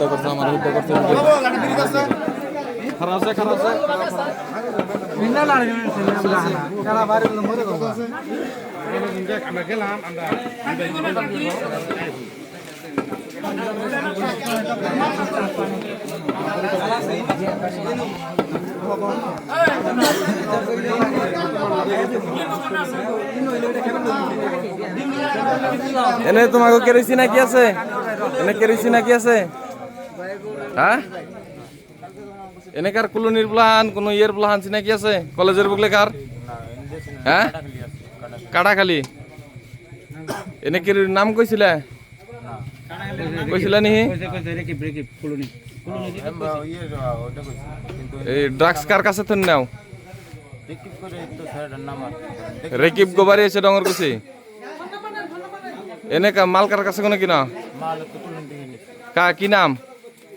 হত্যা করছে আমার হত্যা করছে। খারাপ আছে খারাপ আছে। আমরা গেলাম এনে তোমাকে কেরোসিন নাকি আছে? এনে কেরোসিন নাকি আছে? হ্যাঁ? এনে কার কুলনির প্লান কোন ইয়ের প্লান চিনাকি আছে? কলেজের বুকলে কার হ্যাঁ? কাটাখালি? এনে কি নাম কইছিলে? কইছিলা নি এই ড্রাগস কার কাছে তো নাও? রেকিব গোবারি এসে ডঙ্গর কুছি এনে কা মাল কার কাছে কোনো কিনা? কা কি নাম?